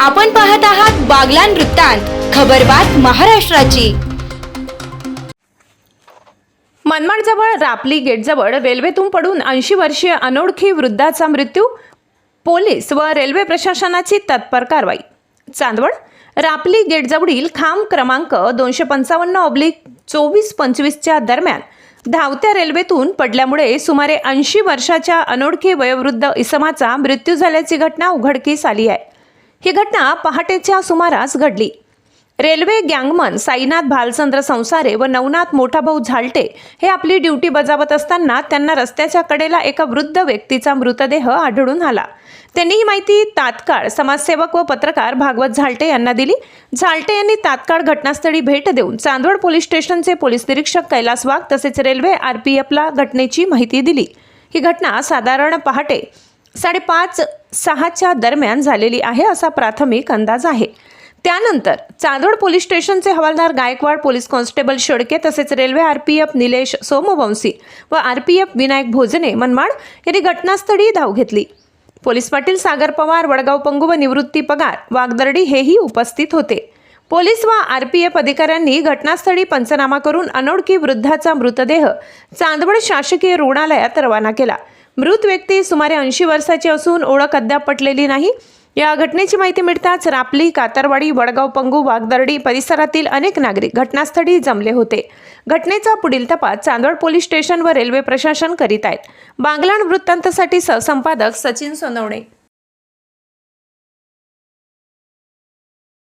आपण पाहत आहात बागलान वृत्तांत खबरबात महाराष्ट्राची. मनमाडजवळ रापली गेटजवळ रेल्वेतून पडून ऐंशी वर्षीय अनोळखी वृद्धाचा मृत्यू पोलीस व रेल्वे प्रशासनाची तत्पर कारवाई. चांदवड रापली गेटजवळील खांब क्रमांक दोनशे पंचावन्न ऑब्लिक चोवीस पंचवीसच्या दरम्यान धावत्या रेल्वेतून पडल्यामुळे सुमारे ऐंशी वर्षाच्या अनोळखी वयोवृद्ध इसमाचा मृत्यू झाल्याची घटना उघडकीस आली आहे. ही घटना पहाटेच्या सुमारास घडली. रेल्वे गँगमन साईनाथ भालचंद्र संसारे व नवनाथ मोठाभाऊ झालटे हे आपली ड्युटी बजावत असताना त्यांना रस्त्याच्या कडेला एका वृद्ध व्यक्तीचा मृतदेह आढळून आला. त्यांनी ही माहिती तात्काळ समाजसेवक व पत्रकार भागवत झालटे यांना दिली. झालटे यांनी तात्काळ घटनास्थळी भेट देऊन चांदवड पोलीस स्टेशनचे पोलीस निरीक्षक कैलास वाघ तसेच रेल्वे आरपीएफला घटनेची माहिती दिली. ही घटना साधारण पहाटे साडेपाच सहाच्या दरम्यान झालेली आहे असा प्राथमिक अंदाज आहे. त्यानंतर चांदोड पोलीस स्टेशनचे हवालदार गायकवाड पोलीस कॉन्स्टेबल शेडके तसेच रेल्वे आरपीएफ निलेश सोमवंशी व आरपीएफ विनायक भोजने मनमाड यांनी घटनास्थळी धाव घेतली. पोलीस पाटील सागर पवार वडगाव पंगू व निवृत्ती पगार वागदर्डी हेही उपस्थित होते. पोलीस व आरपीएफ अधिकाऱ्यांनी घटनास्थळी पंचनामा करून अनोळखी वृद्धाचा मृतदेह चांदवड शासकीय रुग्णालयात रवाना केला. मृत व्यक्ती सुमारे ऐंशी वर्षाची असून ओळख अद्याप पटलेली नाही. या घटनेची माहिती मिळताच रापली कातरवाडी वडगाव पंगू वागदर्डी परिसरातील अनेक नागरिक घटनास्थळी जमले होते. घटनेचा पुढील तपास चांदवड पोलीस स्टेशन व रेल्वे प्रशासन करीत आहेत. बांगलाण वृत्तांतसाठी सहसंपादक सचिन सोनवणे.